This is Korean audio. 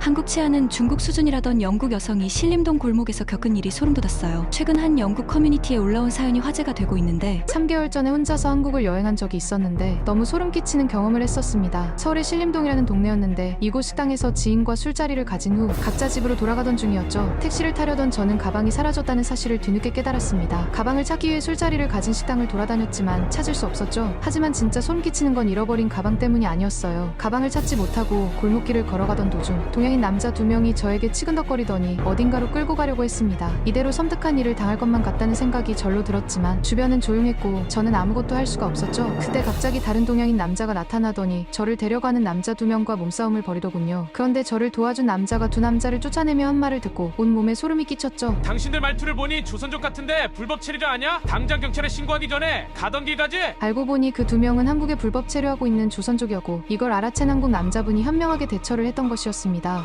한국 치안은 중국 수준이라던 영국 여성이 신림동 골목에서 겪은 일이 소름 돋았어요. 최근 한 영국 커뮤니티에 올라온 사연이 화제가 되고 있는데 3개월 전에 혼자서 한국을 여행한 적이 있었는데 너무 소름 끼치는 경험을 했었습니다. 서울의 신림동이라는 동네였는데 이곳 식당에서 지인과 술자리를 가진 후 각자 집으로 돌아가던 중이었죠. 택시를 타려던 저는 가방이 사라졌다는 사실을 뒤늦게 깨달았습니다. 가방을 찾기 위해 술자리를 가진 식당을 돌아다녔지만 찾을 수 없었죠. 하지만 진짜 소름 끼치는 건 잃어버린 가방 때문이 아니었어요. 가방을 찾지 못하고 골목길을 걸어가던 도중 동 양인 남자 두 명이 저에게 치근덕거리더니 어딘가로 끌고 가려고 했습니다. 이대로 섬뜩한 일을 당할 것만 같다는 생각이 절로 들었지만 주변은 조용했고 저는 아무것도 할 수가 없었죠. 그때 갑자기 다른 동양인 남자가 나타나더니 저를 데려가는 남자 두 명과 몸싸움을 벌이더군요. 그런데 저를 도와준 남자가 두 남자를 쫓아내며 한 말을 듣고 온몸에 소름이 끼쳤죠. 당신들 말투를 보니 조선족 같은데 불법 체류자 아니야? 당장 경찰에 신고하기 전에 가던 길 가지? 알고 보니 그 두 명은 한국에 불법 체류하고 있는 조선족이었고 이걸 알아챈 한국 남자분이 현명하게 대처를 했던 것이었습니다.